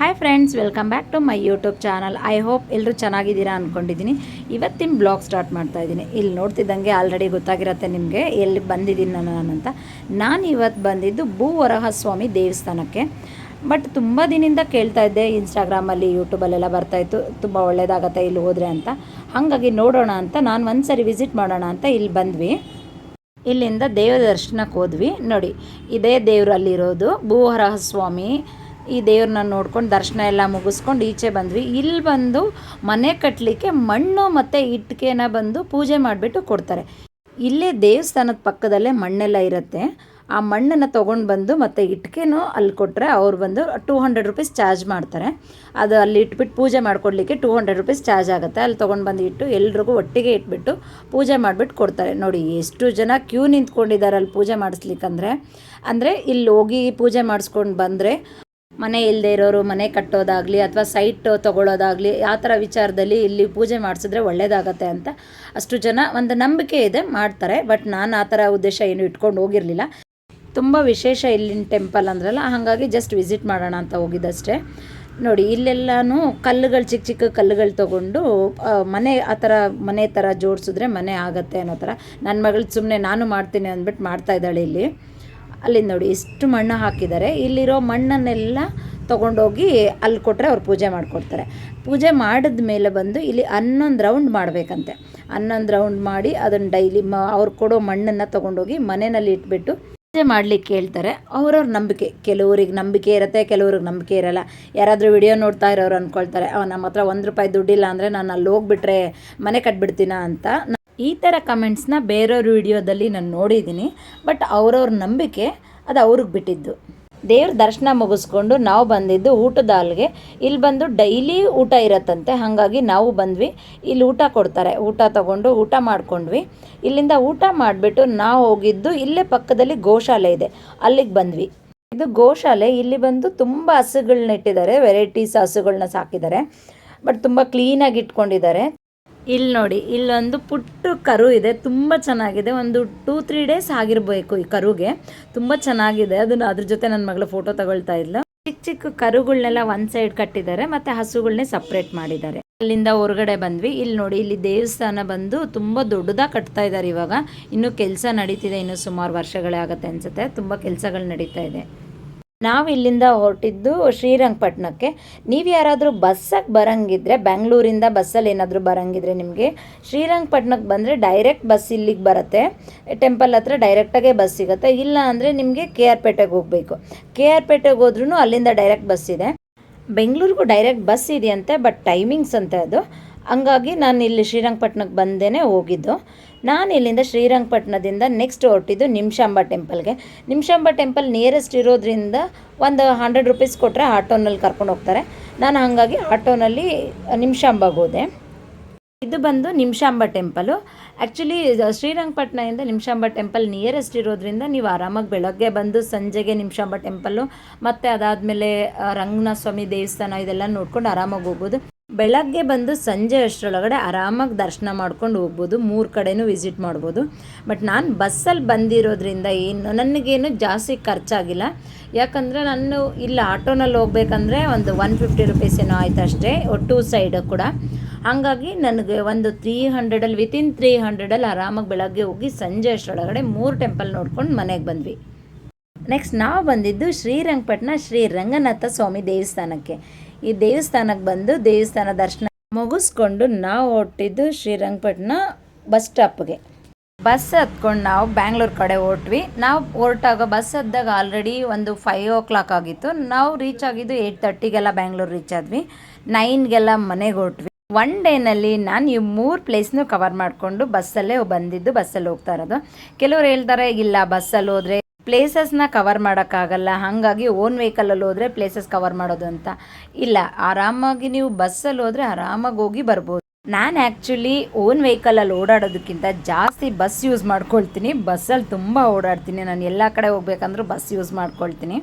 Hi friends welcome back to my YouTube channel I hope ಎಲ್ಲರೂ ಚೆನ್ನಾಗಿದ್ದೀರಾ ಅಂದ್ಕೊಂಡಿದ್ದೀನಿ ಇವತ್ತಿನ ಬ್ಲಾಗ್ ಸ್ಟಾರ್ಟ್ ಮಾಡ್ತಾ ಇದ್ದೀನಿ. ಇಲ್ಲಿ ನೋಡ್ತಿದ್ದಂಗೆ ಆಲ್ರೆಡಿ ಗೊತ್ತಾಗಿರುತ್ತೆ ನಿಮಗೆ ಎಲ್ಲಿ ಬಂದಿದ್ದೀನಿ ನಾನು ಅಂತ. ನಾನು ಇವತ್ತು ಬಂದಿದ್ದು ಭೂವರಹ ಸ್ವಾಮಿ ದೇವಸ್ಥಾನಕ್ಕೆ. ಬಟ್ ತುಂಬ ದಿನದಿಂದ ಕೇಳ್ತಾ ಇದ್ದೆ ಇನ್ಸ್ಟಾಗ್ರಾಮಲ್ಲಿ ಯೂಟ್ಯೂಬಲ್ಲೆಲ್ಲ ಬರ್ತಾಯಿತ್ತು ತುಂಬ ಒಳ್ಳೇದಾಗತ್ತೆ ಇಲ್ಲಿ ಹೋದರೆ ಅಂತ. ಹಾಗಾಗಿ ನೋಡೋಣ ಅಂತ, ನಾನು ಒಂದು ಸರಿ ವಿಸಿಟ್ ಮಾಡೋಣ ಅಂತ ಇಲ್ಲಿ ಬಂದ್ವಿ. ಇಲ್ಲಿಂದ ದೇವರ ದರ್ಶನಕ್ಕೆ ಹೋದ್ವಿ. ನೋಡಿ, ಇದೇ ದೇವರು ಅಲ್ಲಿರೋದು ಭೂವರಹ ಸ್ವಾಮಿ ಈ ದೇವ್ರನ್ನ ನೋಡ್ಕೊಂಡು ದರ್ಶನ ಎಲ್ಲ ಮುಗಿಸ್ಕೊಂಡು ಈಚೆ ಬಂದ್ವಿ. ಇಲ್ಲಿ ಬಂದು ಮನೆ ಕಟ್ಟಲಿಕ್ಕೆ ಮಣ್ಣು ಮತ್ತು ಇಟ್ಟಿಗೆನ ಬಂದು ಪೂಜೆ ಮಾಡಿಬಿಟ್ಟು ಕೊಡ್ತಾರೆ. ಇಲ್ಲೇ ದೇವಸ್ಥಾನದ ಪಕ್ಕದಲ್ಲೇ ಮಣ್ಣೆಲ್ಲ ಇರುತ್ತೆ. ಆ ಮಣ್ಣನ್ನು ತೊಗೊಂಡು ಬಂದು ಮತ್ತು ಇಟ್ಟಿಗೆನೂ ಅಲ್ಲಿ ಕೊಟ್ಟರೆ ಅವ್ರು ಬಂದು ಟೂ ಹಂಡ್ರೆಡ್ ರುಪೀಸ್ ಚಾರ್ಜ್ ಮಾಡ್ತಾರೆ. ಅದು ಅಲ್ಲಿ ಇಟ್ಬಿಟ್ಟು ಪೂಜೆ ಮಾಡ್ಕೊಡ್ಲಿಕ್ಕೆ ಟೂ ಹಂಡ್ರೆಡ್ ರುಪೀಸ್ ಚಾರ್ಜ್ ಆಗುತ್ತೆ. ಅಲ್ಲಿ ತೊಗೊಂಡು ಬಂದು ಇಟ್ಟು ಎಲ್ರಿಗೂ ಒಟ್ಟಿಗೆ ಇಟ್ಬಿಟ್ಟು ಪೂಜೆ ಮಾಡಿಬಿಟ್ಟು ಕೊಡ್ತಾರೆ. ನೋಡಿ ಎಷ್ಟು ಜನ ಕ್ಯೂ ನಿಂತ್ಕೊಂಡಿದ್ದಾರೆ ಅಲ್ಲಿ ಪೂಜೆ ಮಾಡಿಸ್ಲಿಕ್ಕಂದ್ರೆ. ಅಂದರೆ ಇಲ್ಲಿ ಹೋಗಿ ಪೂಜೆ ಮಾಡಿಸ್ಕೊಂಡು ಬಂದರೆ ಮನೆ ಇಲ್ಲದೆ ಇರೋರು, ಮನೆ ಕಟ್ಟೋದಾಗಲಿ ಅಥವಾ ಸೈಟ್ ತೊಗೊಳೋದಾಗಲಿ ಆ ಥರ ವಿಚಾರದಲ್ಲಿ ಇಲ್ಲಿ ಪೂಜೆ ಮಾಡಿಸಿದ್ರೆ ಒಳ್ಳೆಯದಾಗತ್ತೆ ಅಂತ ಅಷ್ಟು ಜನ ಒಂದು ನಂಬಿಕೆ ಇದೆ ಮಾಡ್ತಾರೆ. ಬಟ್ ನಾನು ಆ ಥರ ಉದ್ದೇಶ ಏನು ಇಟ್ಕೊಂಡು ಹೋಗಿರಲಿಲ್ಲ. ತುಂಬ ವಿಶೇಷ ಇಲ್ಲಿನ ಟೆಂಪಲ್ ಅಂದ್ರಲ್ಲ, ಹಾಗಾಗಿ ಜಸ್ಟ್ ವಿಸಿಟ್ ಮಾಡೋಣ ಅಂತ ಹೋಗಿದ್ದಷ್ಟೇ. ನೋಡಿ, ಇಲ್ಲೆಲ್ಲನೂ ಕಲ್ಲುಗಳು ಚಿಕ್ಕ ಚಿಕ್ಕ ಕಲ್ಲುಗಳು ತೊಗೊಂಡು ಮನೆ ಆ ಥರ, ಮನೆ ಥರ ಜೋಡಿಸಿದ್ರೆ ಮನೆ ಆಗತ್ತೆ ಅನ್ನೋ ಥರ. ನನ್ನ ಮಗಳು ಸುಮ್ಮನೆ ನಾನು ಮಾಡ್ತೀನಿ ಅಂದ್ಬಿಟ್ಟು ಮಾಡ್ತಾ ಇದ್ದಾಳೆ ಇಲ್ಲಿ. ಅಲ್ಲಿ ನೋಡಿ, ಇಷ್ಟು ಮಣ್ಣು ಹಾಕಿದ್ದಾರೆ. ಇಲ್ಲಿರೋ ಮಣ್ಣನ್ನೆಲ್ಲ ತೊಗೊಂಡೋಗಿ ಅಲ್ಲಿ ಕೊಟ್ಟರೆ ಅವ್ರು ಪೂಜೆ ಮಾಡಿಕೊಡ್ತಾರೆ. ಪೂಜೆ ಮಾಡಿದ ಮೇಲೆ ಬಂದು ಇಲ್ಲಿ ಹನ್ನೊಂದು ರೌಂಡ್ ಮಾಡಬೇಕಂತೆ. ಹನ್ನೊಂದು ರೌಂಡ್ ಮಾಡಿ ಅದನ್ನು ಡೈಲಿ ಮ, ಅವ್ರು ಕೊಡೋ ಮಣ್ಣನ್ನು ತೊಗೊಂಡೋಗಿ ಮನೆಯಲ್ಲಿ ಇಟ್ಬಿಟ್ಟು ಪೂಜೆ ಮಾಡ್ಲಿಕ್ಕೆ ಹೇಳ್ತಾರೆ. ಅವ್ರವ್ರ ನಂಬಿಕೆ, ಕೆಲವ್ರಿಗೆ ನಂಬಿಕೆ ಇರುತ್ತೆ, ಕೆಲವ್ರಿಗೆ ನಂಬಿಕೆ ಇರಲ್ಲ. ಯಾರಾದರೂ ವಿಡಿಯೋ ನೋಡ್ತಾ ಇರೋರು ಅಂದ್ಕೊಳ್ತಾರೆ ನಮ್ಮ ಹತ್ರ ಒಂದು ರೂಪಾಯಿ ದುಡ್ಡಿಲ್ಲ ಅಂದರೆ ನಾನು ಅಲ್ಲಿ ಹೋಗ್ಬಿಟ್ರೆ ಮನೆ ಕಟ್ಬಿಡ್ತೀನ? ಅಂತ ಈ ಥರ ಕಮೆಂಟ್ಸ್ನ ಬೇರೆಯವ್ರ ವಿಡಿಯೋದಲ್ಲಿ ನಾನು ನೋಡಿದ್ದೀನಿ, ಬಟ್ ಅವ್ರವ್ರ ನಂಬಿಕೆ ಅದು ಅವ್ರಿಗೆ ಬಿಟ್ಟಿದ್ದು. ದೇವ್ರ ದರ್ಶನ ಮುಗಿಸ್ಕೊಂಡು ನಾವು ಬಂದಿದ್ದು ಊಟದ ಹಾಲ್ಗೆ. ಇಲ್ಲಿ ಬಂದು ಡೈಲಿ ಊಟ ಇರತ್ತಂತೆ, ಹಾಗಾಗಿ ನಾವು ಬಂದ್ವಿ. ಇಲ್ಲಿ ಊಟ ಕೊಡ್ತಾರೆ, ಊಟ ತಗೊಂಡು ಊಟ ಮಾಡ್ಕೊಂಡ್ವಿ. ಇಲ್ಲಿಂದ ಊಟ ಮಾಡಿಬಿಟ್ಟು ನಾವು ಹೋಗಿದ್ದು ಇಲ್ಲೇ ಪಕ್ಕದಲ್ಲಿ ಗೋಶಾಲೆ ಇದೆ, ಅಲ್ಲಿಗೆ ಬಂದ್ವಿ. ಇದು ಗೋಶಾಲೆ, ಇಲ್ಲಿ ಬಂದು ತುಂಬ ಹಸುಗಳನ್ನ ಇಟ್ಟಿದ್ದಾರೆ ವೆರೈಟೀಸ್ ಹಸುಗಳನ್ನ ಸಾಕಿದ್ದಾರೆ, ಬಟ್ ತುಂಬ ಕ್ಲೀನಾಗಿ ಇಟ್ಕೊಂಡಿದ್ದಾರೆ. ಇಲ್ಲಿ ನೋಡಿ, ಇಲ್ಲೊಂದು ಪುಟ್ಟ ಕರು ಇದೆ, ತುಂಬ ಚೆನ್ನಾಗಿದೆ. ಒಂದು ಟೂ ತ್ರೀ ಡೇಸ್ ಆಗಿರಬೇಕು ಈ ಕರುಗೆ. ತುಂಬ ಚೆನ್ನಾಗಿದೆ. ಅದನ್ನು ಅದ್ರ ಜೊತೆ ನನ್ನ ಮಗಳು ಫೋಟೋ ತಗೊಳ್ತಾ ಇಲ್ಲ ಚಿಕ್ಕ ಚಿಕ್ಕ ಕರುಗಳನ್ನೆಲ್ಲ ಒಂದು ಸೈಡ್ ಕಟ್ಟಿದ್ದಾರೆ, ಮತ್ತೆ ಹಸುಗಳನ್ನೇ ಸಪ್ರೇಟ್ ಮಾಡಿದ್ದಾರೆ. ಅಲ್ಲಿಂದ ಹೊರಗಡೆ ಬಂದ್ವಿ. ಇಲ್ಲಿ ನೋಡಿ, ಇಲ್ಲಿ ದೇವಸ್ಥಾನ ಬಂದು ತುಂಬ ದೊಡ್ಡದಾಗಿ ಕಟ್ತಾ ಇದ್ದಾರೆ ಇವಾಗ. ಇನ್ನು ಕೆಲಸ ನಡೀತಿದೆ, ಇನ್ನು ಸುಮಾರು ವರ್ಷಗಳೇ ಆಗುತ್ತೆ ಅನ್ಸುತ್ತೆ. ತುಂಬ ಕೆಲಸಗಳು ನಡೀತಾ ಇದೆ. ನಾವು ಇಲ್ಲಿಂದ ಹೊರಟಿದ್ದು ಶ್ರೀರಂಗಪಟ್ಟಣಕ್ಕೆ ನೀವು ಯಾರಾದರೂ ಬಸ್ಸಾಗಿ ಬರಂಗಿದ್ರೆ, ಬೆಂಗಳೂರಿಂದ ಬಸ್ಸಲ್ಲಿ ಏನಾದರೂ ಬರಂಗಿದ್ರೆ ನಿಮಗೆ ಶ್ರೀರಂಗಪಟ್ಟಣಕ್ಕೆ ಬಂದರೆ ಡೈರೆಕ್ಟ್ ಬಸ್ ಇಲ್ಲಿಗೆ ಬರುತ್ತೆ. ಟೆಂಪಲ್ ಹತ್ರ ಡೈರೆಕ್ಟಾಗೇ ಬಸ್ ಸಿಗುತ್ತೆ. ಇಲ್ಲ ಅಂದರೆ ನಿಮಗೆ ಕೆ ಆರ್ ಪೇಟೆಗೆ ಹೋಗಬೇಕು. ಕೆ ಆರ್ ಪೇಟೆಗೆ ಹೋದ್ರೂ ಅಲ್ಲಿಂದ ಡೈರೆಕ್ಟ್ ಬಸ್ ಇದೆ. ಬೆಂಗಳೂರಿಗೂ ಡೈರೆಕ್ಟ್ ಬಸ್ ಇದೆಯಂತೆ ಬಟ್ ಟೈಮಿಂಗ್ಸ್ ಅಂತೆ ಅದು. ಹಂಗಾಗಿ ನಾನು ಇಲ್ಲಿ ಶ್ರೀರಂಗಪಟ್ಟಣಕ್ಕೆ ಬಂದೇ ಹೋಗಿದ್ದು. ನಾನು ಇಲ್ಲಿಂದ ಶ್ರೀರಂಗಪಟ್ಟಣದಿಂದ ನೆಕ್ಸ್ಟ್ ಹೊರಟಿದ್ದು ನಿಮಿಷಾಂಬ ಟೆಂಪಲ್ಗೆ ನಿಮಿಷಾಂಬ ಟೆಂಪಲ್ ನಿಯರೆಸ್ಟ್ ಇರೋದ್ರಿಂದ ಒಂದು ಹಂಡ್ರೆಡ್ ರುಪೀಸ್ ಕೊಟ್ಟರೆ ಆಟೋನಲ್ಲಿ ಕರ್ಕೊಂಡು ಹೋಗ್ತಾರೆ. ನಾನು ಹಾಗಾಗಿ ಆಟೋನಲ್ಲಿ ನಿಮಿಷಾಂಬಗೆ ಹೋದೆ. ಇದು ಬಂದು ನಿಮಿಷಾಂಬ ಟೆಂಪಲು ಆ್ಯಕ್ಚುಲಿ ಶ್ರೀರಂಗಪಟ್ಟಣದಿಂದ ನಿಮಿಷಾಂಬ ಟೆಂಪಲ್ ನಿಯರೆಸ್ಟ್ ಇರೋದ್ರಿಂದ ನೀವು ಆರಾಮಾಗಿ ಬೆಳಗ್ಗೆ ಬಂದು ಸಂಜೆಗೆ ನಿಮಿಷಾಂಬ ಟೆಂಪಲ್ಲು ಮತ್ತು ಅದಾದಮೇಲೆ ರಂಗನಾಥ ಸ್ವಾಮಿ ದೇವಸ್ಥಾನ ಇದೆಲ್ಲ ನೋಡ್ಕೊಂಡು ಆರಾಮಾಗಿ ಹೋಗ್ಬೋದು. ಬೆಳಗ್ಗೆ ಬಂದು ಸಂಜೆ ಅಷ್ಟರೊಳಗಡೆ ಆರಾಮಾಗಿ ದರ್ಶನ ಮಾಡ್ಕೊಂಡು ಹೋಗ್ಬೋದು. ಮೂರು ಕಡೆನೂ ವಿಸಿಟ್ ಮಾಡ್ಬೋದು. ಬಟ್ ನಾನು ಬಸ್ಸಲ್ಲಿ ಬಂದಿರೋದ್ರಿಂದ ಏನು, ನನಗೇನು ಜಾಸ್ತಿ ಖರ್ಚಾಗಿಲ್ಲ. ಯಾಕಂದರೆ ನಾನು ಇಲ್ಲಿ ಆಟೋನಲ್ಲಿ ಹೋಗ್ಬೇಕಂದ್ರೆ ಒಂದು ಒನ್ ಫಿಫ್ಟಿ ರುಪೀಸ್ ಏನೋ ಆಯ್ತು ಅಷ್ಟೇ ಟೂ ಸೈಡ್ ಕೂಡ. ಹಾಗಾಗಿ ನನಗೆ ಒಂದು ತ್ರೀ ಹಂಡ್ರೆಡಲ್ಲಿ ವಿತಿನ್ ತ್ರೀ ಹಂಡ್ರೆಡಲ್ಲಿ ಆರಾಮಾಗಿ ಬೆಳಗ್ಗೆ ಹೋಗಿ ಸಂಜೆ ಅಷ್ಟರೊಳಗಡೆ ಮೂರು ಟೆಂಪಲ್ ನೋಡ್ಕೊಂಡು ಮನೆಗೆ ಬಂದ್ವಿ. ನೆಕ್ಸ್ಟ್ ನಾವು ಬಂದಿದ್ದು ಶ್ರೀರಂಗಪಟ್ಟಣ ಶ್ರೀ ರಂಗನಾಥ ಸ್ವಾಮಿ ದೇವಸ್ಥಾನಕ್ಕೆ. ಈ ದೇವಸ್ಥಾನಕ್ಕೆ ಬಂದು ದೇವಸ್ಥಾನ ದರ್ಶನ ಮುಗಿಸ್ಕೊಂಡು ನಾವು ಹೊಟ್ಟಿದ್ದು ಶ್ರೀರಂಗಪಟ್ಟಣ ಬಸ್ ಸ್ಟಾಪ್ಗೆ. ಬಸ್ ಹತ್ಕೊಂಡು ನಾವು ಬ್ಯಾಂಗ್ಳೂರ್ ಕಡೆ ಹೊರಟ್ವಿ. ನಾವು ಹೊರಟಾಗ ಬಸ್ ಹತ್ತಾಗ ಆಲ್ರೆಡಿ ಒಂದು ಫೈವ್ ಓ ಕ್ಲಾಕ್ ಆಗಿತ್ತು. ನಾವು ರೀಚ್ ಆಗಿದ್ದು ಏಯ್ಟ್ ತರ್ಟಿಗೆಲ್ಲ ಬ್ಯಾಂಗ್ಳೂರ್ ರೀಚ್ ಆದ್ವಿ. ನೈನ್ಗೆಲ್ಲ ಮನೆಗೆ ಹೊರಟ್ವಿ. ಒನ್ ಡೇನಲ್ಲಿ ನಾನು ಈ ಮೂರು ಪ್ಲೇಸ್ನೂ ಕವರ್ ಮಾಡಿಕೊಂಡು ಬಸ್ಸಲ್ಲೇ ಬಂದಿದ್ದು, ಬಸ್ಸಲ್ಲಿ ಹೋಗ್ತಾ ಇರೋದು. ಕೆಲವ್ರು ಹೇಳ್ತಾರೆ, ಇಲ್ಲ, ಬಸ್ಸಲ್ಲಿ ಹೋದರೆ ಪ್ಲೇಸಸ್ನ ಕವರ್ ಮಾಡೋಕ್ಕಾಗಲ್ಲ, ಹಾಗಾಗಿ ಓನ್ ವೆಹಿಕಲಲ್ಲಿ ಹೋದರೆ ಪ್ಲೇಸಸ್ ಕವರ್ ಮಾಡೋದು ಅಂತ. ಇಲ್ಲ, ಆರಾಮಾಗಿ ನೀವು ಬಸ್ಸಲ್ಲಿ ಹೋದರೆ ಆರಾಮಾಗಿ ಹೋಗಿ ಬರ್ಬೋದು. ನಾನು ಆ್ಯಕ್ಚುಲಿ ಓನ್ ವೆಹಿಕಲಲ್ಲಿ ಓಡಾಡೋದಕ್ಕಿಂತ ಜಾಸ್ತಿ ಬಸ್ ಯೂಸ್ ಮಾಡ್ಕೊಳ್ತೀನಿ. ಬಸ್ಸಲ್ಲಿ ತುಂಬ ಓಡಾಡ್ತೀನಿ. ನಾನು ಎಲ್ಲ ಕಡೆ ಹೋಗ್ಬೇಕಂದ್ರೂ ಬಸ್ ಯೂಸ್ ಮಾಡ್ಕೊಳ್ತೀನಿ.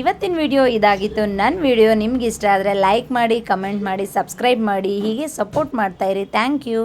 ಇವತ್ತಿನ ವಿಡಿಯೋ ಇದಾಗಿತ್ತು. ನನ್ನ ವಿಡಿಯೋ ನಿಮ್ಗೆ ಇಷ್ಟ ಆದರೆ ಲೈಕ್ ಮಾಡಿ ಕಮೆಂಟ್ ಮಾಡಿ ಸಬ್ಸ್ಕ್ರೈಬ್ ಮಾಡಿ. ಹೀಗೆ ಸಪೋರ್ಟ್ ಮಾಡ್ತಾಯಿರಿ ಥ್ಯಾಂಕ್ ಯು